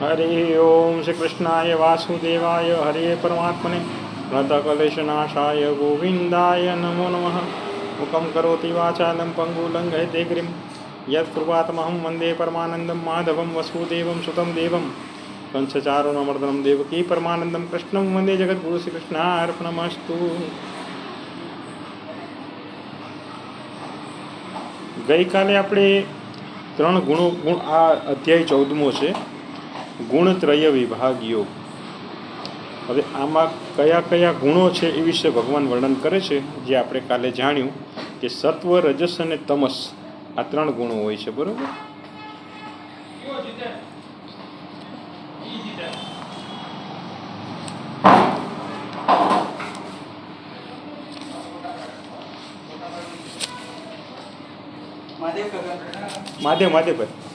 હરિ ઓમ શ્રી કૃષ્ણાય વાસુદેવાય હરે પરમાત્મને પ્રતકલેશનાશાય ગોવિંદાય નમો નમઃ મુખમ કરોતિ વાચાલમ પંગુલંગ હૈતે ગ્રીમ યત્કૃપાતમહં વંદે પરમાનંદમ માધવમ વસુદેવમ સુતમ દેવમ કંસચારુણમર્દનમ દેવકી પરમાનંદમ કૃષ્ણમ વંદે જગદગુરુ શ્રી કૃષ્ણાર્પણમસ્તુ ગઈકાલે આપણે ત્રણ ગુણો, ગુણ, આ અધ્યાય ચૌદમો છે. ગુણત્રય વિભાગ યોગ હવે આમાં કયા કયા ગુણો છે એ વિશે ભગવાન વર્ણન કરે છે જે આપણે કાલે જાણ્યું કે સત્વ રજસ અને તમસ આ ત્રણ ગુણો હોય છે બરોબર? માધે માધે ભાઈ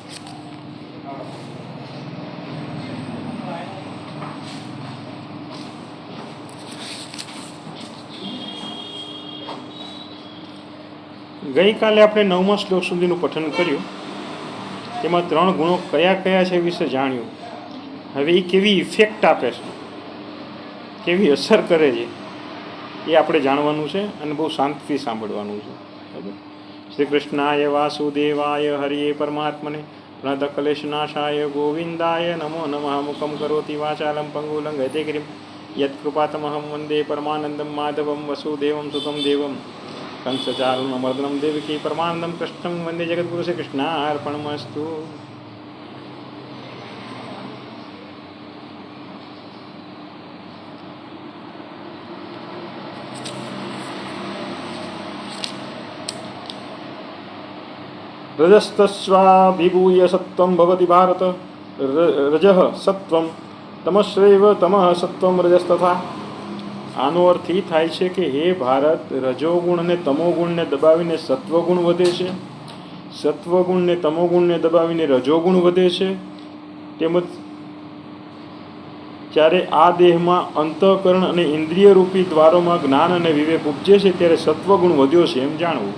ગઈકાલે આપણે નવમા શ્લોક સુધીનું પઠન કર્યું. તેમાં ત્રણ ગુણો કયા કયા છે વિશે જાણ્યું. હવે એ કેવી ઇફેક્ટ આપે છે? કેવી અસર કરે છે? એ આપણે જાણવાનું છે અને બહુ શાંતિથી સાંભળવાનું છે. શ્રી કૃષ્ણાય વાસુદેવાય હરિએ પરમાત્મને પ્રણત કલેશનાશાય ગોવિંદાય નમો નમઃ. મુખમ કરોતિ વાચાલમ પંગુલંગ હતે ક્રીમ. યત્કૃપાતમહમ વંદે પરમાનંદમ માધવમ વસુદેવમ સુતમ દેવમ. કંસચારુણ મર્દનમ દેવકી પરમાનંદમ કૃષ્ણમ વંદે જગતગુરુ શ્રી કૃષ્ણાર્પણમસ્તુ રજસ્તસ્વાભિભૂય સત્વમ ભવતી ભારત રજ સત્વમ તમશ્રેવ તમઃ સત્વમ રજસ્તથા આનો અર્થ એ થાય છે કે હે ભારત રજોગુણ અને તમોગુણને દબાવીને સત્વગુણ વધે છે. સત્વગુણને તમોગુણને દબાવીને રજોગુણ વધે છે. તેમજ જ્યારે આ દેહમાં અંતઃકરણ અને ઇન્દ્રિય રૂપી દ્વારોમાં જ્ઞાન અને વિવેક ઉપજે છે, ત્યારે સત્વગુણ વધ્યો છે એમ જાણવું.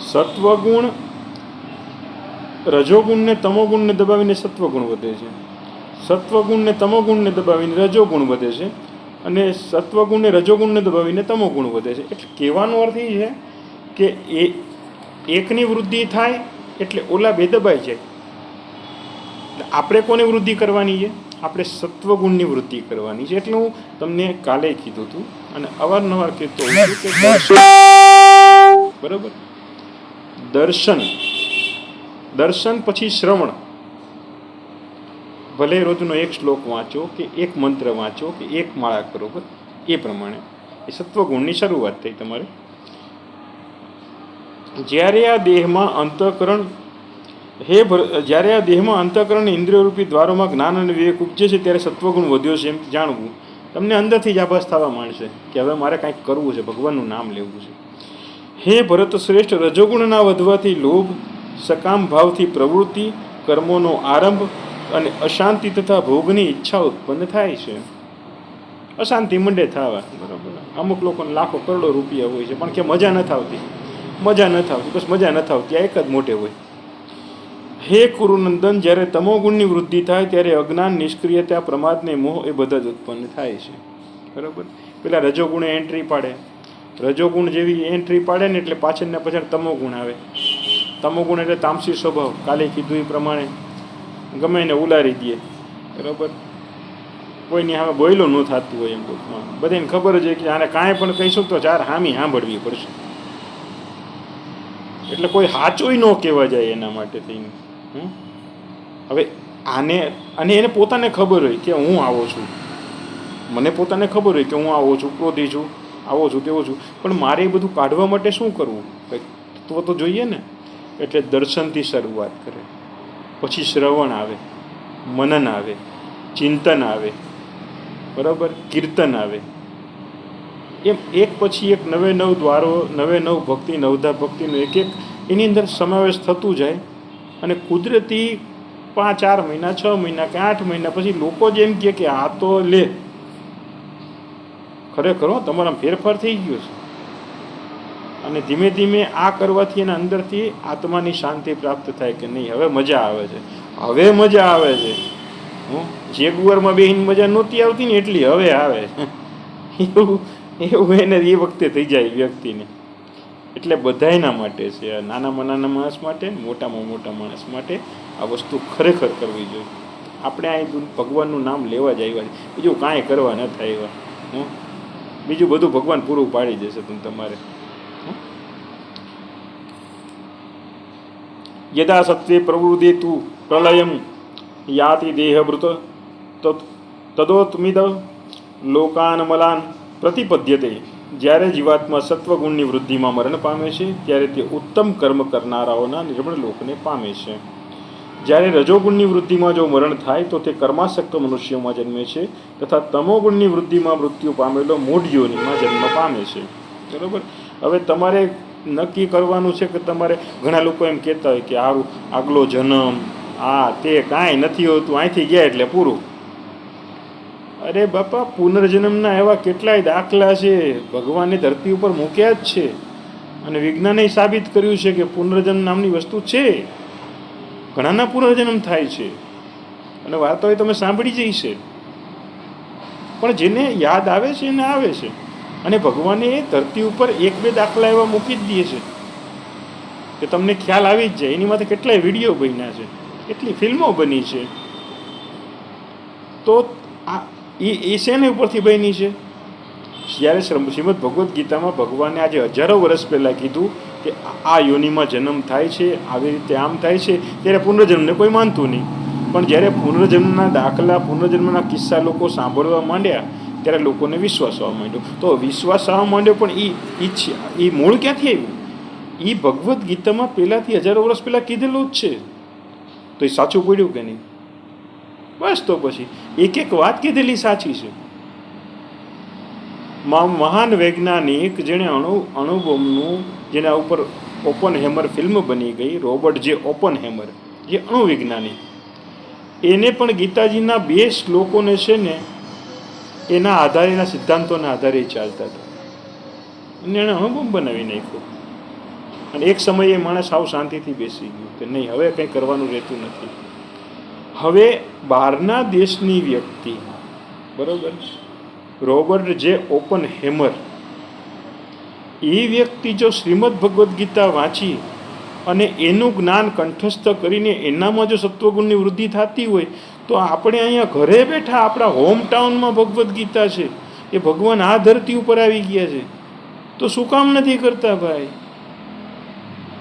સત્વગુણ, રજોગુણને તમોગુણને દબાવીને સત્વગુણ વધે છે. સત્વગુણને તમોગુણને દબાવીને રજોગુણ વધે છે. અને સત્વગુણને રજોગુણને દબાવીને તમોગુણ વધે છે. એટલે કહેવાનો અર્થ એ છે કે એ એકની વૃદ્ધિ થાય એટલે ઓલા બે દબાઈ જાય. આપણે કોની વૃદ્ધિ કરવાની છે? આપણે સત્વગુણની વૃદ્ધિ કરવાની છે. એટલે હું તમને કાલે કીધું હતું અને અવારનવાર કહેતો છું કે બરાબર? દર્શન. દર્શન પછી શ્રવણ. ભલે રોજનો એક શ્લોક વાંચો કે એક મંત્ર વાંચો કે એક માળા કરો એ પ્રમાણે. એ સત્વગુણની શરૂઆત થઈ તમારે. જ્યારે આ દેહમાં અંતઃકરણ, હે જ્યારે આ દેહમાં અંતઃકરણ ઇન્દ્રિયરૂપી દ્વારોમાં જ્ઞાન અને વિવેક ઉપજે છે, ત્યારે સત્વગુણ વધ્યો છે એમ જાણવું. તમને અંદરથી જ આભાસ થવા માંડશે કે હવે મારે કાંઈક કરવું છે, ભગવાનનું નામ લેવું છે. હે ભરત શ્રેષ્ઠ, રજોગુણના વધવાથી લોભ, સકામ ભાવથી પ્રવૃત્તિ, કર્મોનો આરંભ અને અશાંતિ તથા ભોગની ઈચ્છા ઉત્પન્ન થાય છે. અશાંતિ મંડે થવા, બરાબર. અમુક લોકોને લાખો કરોડો રૂપિયા હોય છે, પણ કે મજા નથી આવતી. મજા નથી આવતી, બસ મજા નથી આવતી, આ એક જ મોટે હોય. હે કુરુનંદન, જ્યારે તમોગુણની વૃદ્ધિ થાય, ત્યારે અજ્ઞાન, નિષ્ક્રિયતા, પ્રમાદને મોહ એ બધા જ ઉત્પન્ન થાય છે. બરાબર? પેલા રજોગુણે એન્ટ્રી પાડે. રજોગુણ જેવી એન્ટ્રી પાડે ને એટલે પાછળના પાછળ તમોગુણ આવે. તમોગુણ એટલે તામસી સ્વભાવ. કાલે કીધું એ પ્રમાણે. ગમે એને ઉલારી દે. બરાબર? કોઈની સામે બોયલું ન થતું હોય એમ ટૂંકમાં બધાને ખબર જ હોય કે આને કાંઈ પણ કહીશું તો ચાર હામી સાંભળવી પડશે. એટલે કોઈ સાચું ન કહેવા જાય એના માટે થઈને? હવે આને, અને એને પોતાને ખબર હોય કે હું આવો છું. મને પોતાને ખબર હોય કે હું આવો છું, ક્રોધી છું, આવો છું, તેવો છું. પણ મારે એ બધું કાઢવા માટે શું કરવું? તત્વ તો જોઈએ ને. એટલે દર્શનથી શરૂઆત કરે. પછી શ્રવણ આવે, મનન આવે, ચિંતન આવે, બરાબર? કીર્તન આવે. એમ એક પછી એક નવે નવ દ્વારો, નવે નવ ભક્તિ, નવધા ભક્તિનો એક એક એની અંદર સમાવેશ થતું જાય અને કુદરતી પાંચ, ચાર મહિના, છ મહિના કે આઠ મહિના પછી લોકો જ એમ કહે કે આ તો લે. ખરેખર તમારા ફેરફાર થઈ ગયો છે. અને ધીમે ધીમે આ કરવાથી એના અંદરથી આત્માની શાંતિ પ્રાપ્ત થાય કે નહીં. હવે મજા આવે છે. હવે મજા આવે છે. હું? જે ગુવારમાં બેહીને મજા નહોતી આવતી ને એટલી હવે આવે એવું એવું એને એ વખતે થઈ જાય વ્યક્તિને. એટલે બધાના માટે છે. નાનામાં નાના માણસ માટે, મોટામાં મોટા માણસ માટે આ વસ્તુ ખરેખર કરવી જોઈએ. આપણે અહીં ભગવાનનું નામ લેવા જ આવ્યા છે. બીજું કાંઈ કરવા ન થાય એવા. હું? બીજું બધું ભગવાન પૂરું પાડી દેશે તમે તમારે. યદા સત્વે પ્રવૃદે તું પ્રલયમ યાતિ દેહભૃત તદોત્મિદ લોકાન મલાન પ્રતિપદ્યતે જ્યારે જીવાત્મા સત્વગુણની વૃદ્ધિમાં મરણ પામે છે ત્યારે તે ઉત્તમ કર્મ કરનારાઓના નિર્મળ લોકને પામે છે જ્યારે રજોગુણની વૃદ્ધિમાં જો મરણ થાય તો તે કર્માસક્ત મનુષ્યોમાં જન્મે છે તથા તમોગુણની વૃદ્ધિમાં મૃત્યુ પામેલો મૂઢ જન્મ પામે છે બરોબર હવે તમારે નક્કી કરવાનું છે કે તમારે ઘણા લોકો એમ કહેતા હોય કે આરું આગલો જન્મ, આ તે કાંઈ નથી હોતું, અહીંથી ગયા એટલે પૂરું. અરે બાપા, પુનર્જન્મના એવા કેટલાય દાખલા છે. ભગવાને ધરતી ઉપર મૂક્યા જ છે. અને વિજ્ઞાને સાબિત કર્યું છે કે પુનર્જન્મ નામની વસ્તુ છે. ઘણાના પુનર્જન્મ થાય છે. અને વાતો એ તમે સાંભળી જઈ છે પણ જેને યાદ આવે છે, એને આવે છે. અને ભગવાને એ ધરતી ઉપર એક બે દાખલા એવા મૂકી જ દે છે. કે તમને ખ્યાલ આવી જ જાય. એની માટે કેટલાય વીડિયો બન્યા છે. કેટલી ફિલ્મો બની છે. તો આ એ એ શેને ઉપરથી બની છે? જ્યારે શ્રમ- શ્રીમદ ભગવદ્ ગીતામાં ભગવાને આજે હજારો વર્ષ પહેલાં કીધું કે આ યોનિમાં જન્મ થાય છે, આવી રીતે આમ થાય છે, ત્યારે પુનર્જન્મને કોઈ માનતું નહીં. પણ જ્યારે પુનર્જન્મના દાખલા, પુનર્જન્મના કિસ્સા લોકો સાંભળવા માંડ્યા ત્યારે લોકોને વિશ્વાસ આવવા માંડ્યો. તો વિશ્વાસ આવવા માંડ્યો પણ એ ઈચ્છા એ મૂળ ક્યાંથી આવ્યું? એ ભગવદ્ ગીતામાં પહેલાંથી હજારો વર્ષ પહેલાં કીધેલું જ છે. તો એ સાચું પડ્યું કે નહીં? બસ તો પછી. એક એક વાત કીધેલી સાચી છે. મહાન વૈજ્ઞાનિક જેણે અણુ અણુબોમનું જેના ઉપર ઓપન હેમર ફિલ્મ બની ગઈ, રોબર્ટ જે ઓપન હેમર જે અણુ વિજ્ઞાની એને પણ ગીતાજીના બે શ્લોકોને છે ને એના આધારે એના સિદ્ધાંતોના આધારે એ ચાલતા હતા. અને એણે અણુબોમ્બ બનાવી નાખ્યો. અને એક સમયે માણસ આવ શાંતિથી બેસી ગયો કે નહીં, હવે કંઈ કરવાનું રહેતું નથી. હવે બહારના દેશની વ્યક્તિ, બરોબર? રોબર્ટ જે ઓપન હેમર એ વ્યક્તિ જો શ્રીમદ ભગવદ્ ગીતા વાંચી અને એનું જ્ઞાન કંઠસ્થ કરીને એનામાં જો સત્વગુણની વૃદ્ધિ થતી હોય, તો આપણે અહીંયા ઘરે બેઠા આપણા હોમ ટાઉનમાં ભગવદ્ ગીતા છે. એ ભગવાન આ ધરતી ઉપર આવી ગયા છે. તો શું કામ નથી કરતા ભાઈ?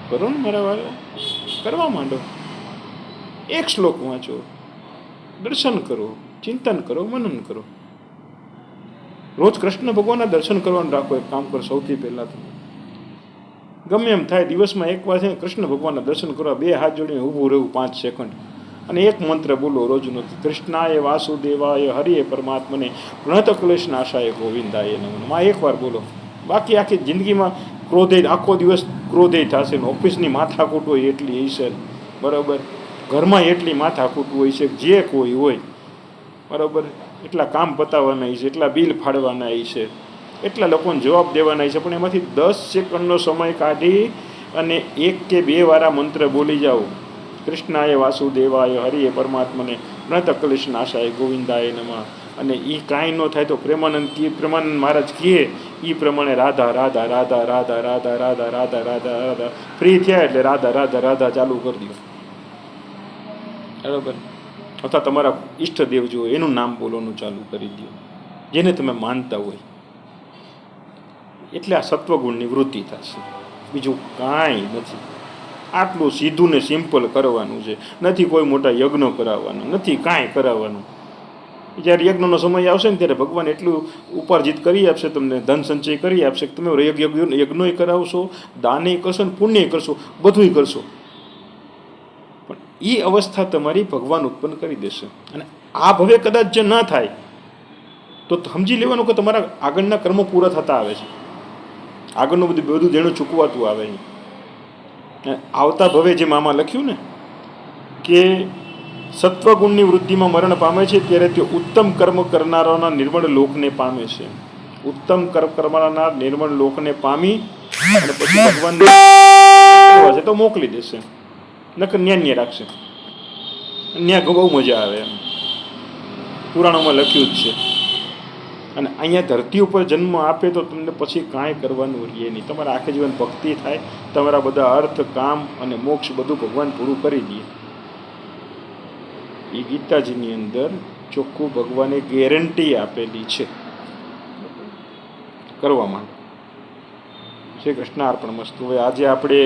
કરો ને મારા વાળા. કરવા માંડો. એક શ્લોક વાંચો. દર્શન કરો, ચિંતન કરો, મનન કરો. રોજ કૃષ્ણ ભગવાનના દર્શન કરવાનું રાખો, એક કામ કરો, સૌથી પહેલાં તો. ગમે એમ થાય, દિવસમાં એક વાર છે, કૃષ્ણ ભગવાનના દર્શન કરવા બે હાથ જોડીને ઊભું રહેવું પાંચ સેકન્ડ અને એક મંત્ર બોલો, રોજનો કૃષ્ણાય વાસુદેવાય હરિએ પરમાત્મને પ્રણત ક્લેશ નાશાય ગોવિંદાય નમઃ. માં એકવાર બોલો, બાકી આખી જિંદગીમાં ક્રોધે, આખો દિવસ ક્રોધે થશે ને ઓફિસની માથાકૂટ હોય એટલી હશે બરાબર? ઘરમાં એટલી માથાકૂટ હોય છે જે કોઈ હોય. બરાબર? એટલા કામ પતાવવાના છે એટલા બિલ ફાડવાના છે એટલા લોકોને જવાબ દેવાના છે. પણ એમાંથી દસ સેકન્ડનો સમય કાઢી અને એક કે બે વારા મંત્ર બોલી જાઓ. કૃષ્ણાય વાસુદેવાય હરિએ પરમાત્મને પ્રણત કલેશ નાશાય ગોવિંદાય નમઃ. અને એ કાંઈ ન થાય તો પ્રેમાનંદ કી, પ્રેમાનંદ મહારાજ કહે એ પ્રમાણે રાધા રાધા રાધા રાધા રાધા રાધા રાધા રાધા રાધા. ફ્રી થયા એટલે રાધા રાધા રાધા ચાલુ કરી દો. બરાબર? અથવા તમારા ઈષ્ટદેવ જુઓ, એનું નામ બોલવાનું ચાલુ કરી દો. જેને તમે માનતા હોય. એટલે આ સત્વગુણની વૃત્તિ થશે. બીજું કાંઈ નથી. આટલું સીધું ને સિમ્પલ કરવાનું છે. નથી કોઈ મોટા યજ્ઞો કરાવવાનું, નથી કાંઈ કરાવવાનું. જ્યારે યજ્ઞનો સમય આવશે ને ત્યારે ભગવાન એટલું ઉપાર્જિત કરી આપશે, તમને ધન સંચય કરી આપશે કે તમે યજ્ઞ યજ્ઞોય કરાવશો દાને કરશો ને પુણ્ય કરશો, બધુંય કરશો. પણ એ અવસ્થા તમારી ભગવાન ઉત્પન્ન કરી દેશે. અને આ ભવે કદાચ જે ન થાય, તો સમજી લેવાનું કે તમારા આગળના કર્મો પૂરા થતા આવે છે. આગળનું બધું બધું દેણું ચૂકવાતું આવે છે આવતા ભવે જે મામા લખ્યું ને, કે સત્વગુણની વૃદ્ધિમાં મરણ પામે છે ત્યારે તે ઉત્તમ કર્મ કરનારાના નિર્મળ લોકને પામે છે. ઉત્તમ કર્મ કરનારા નિર્મળ લોકને પામી અને પછી ભગવાન છે તો મોકલી દેશે. નકર ન્યાન્ય રાખશે. ત્યાં બહુ મજા આવે એમ. પુરાણોમાં લખ્યું જ છે. અને અહીંયા ધરતી ઉપર જન્મ આપે તો તમને પછી કાંઈ કરવાનું રહીએ નહીં. તમારા આખે જીવન ભક્તિ થાય, તમારા બધા અર્થ, કામ અને મોક્ષ બધું ભગવાન પૂરું કરી દે. એ ગીતાજીની અંદર ચોખ્ખું ભગવાને ગેરંટી આપેલી છે. કરવા માટે શ્રી કૃષ્ણ અર્પણ મસ્તુ. હવે આજે આપણે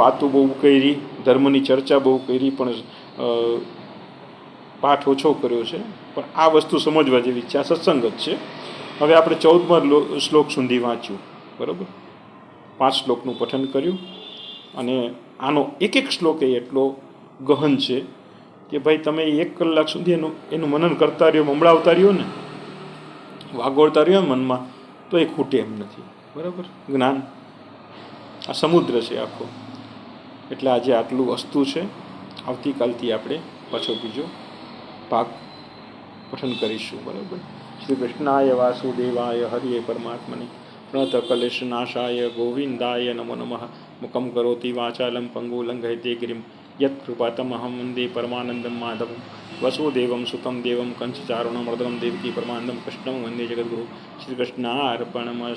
વાતો બહુ કરી, ધર્મની ચર્ચા બહુ કરી, પણ પાઠ ઓછો કર્યો છે, પણ આ વસ્તુ સમજવા જેવી છે, આ સત્સંગ જ છે. હવે આપણે ચૌદમાં શ્લોક સુધી વાંચ્યું, બરાબર? પાંચ શ્લોકનું પઠન કર્યું, અને આનો એક એક શ્લોક એ એટલો ગહન છે કે ભાઈ તમે એક કલાક સુધી એનું એનું મનન કરતા રહ્યો મંબળાવતા રહ્યો ને, વાગોળતા રહ્યો મનમાં, તો એ ખૂટે એમ નથી, બરાબર? જ્ઞાન, આ સમુદ્ર છે આખો. એટલે આજે આટલું વસ્તુ છે. આવતીકાલથી આપણે પાછો બીજો ભાગ પઠન કરીશું, બરાબર? શ્રી કૃષ્ણાય વાસુદેવાય હરિય પરમાત્મને. પ્રણત કલેશ નાશાય ગોવિંદાય નમો નમઃ. મુખમ કરોતિ વાચાલમ પંગુ લંઘયતે ગિરિમ. યત્કૃપાતમહં વંદે પરમાનંદમ માધવમ. વસુદેવમ સુતમ દેવમ કંચચારુણમર્દમ દેવકી પરમાનંદમ કૃષ્ણમ વંદે જગદગુરુ. શ્રી કૃષ્ણાર્પણમસ્તુ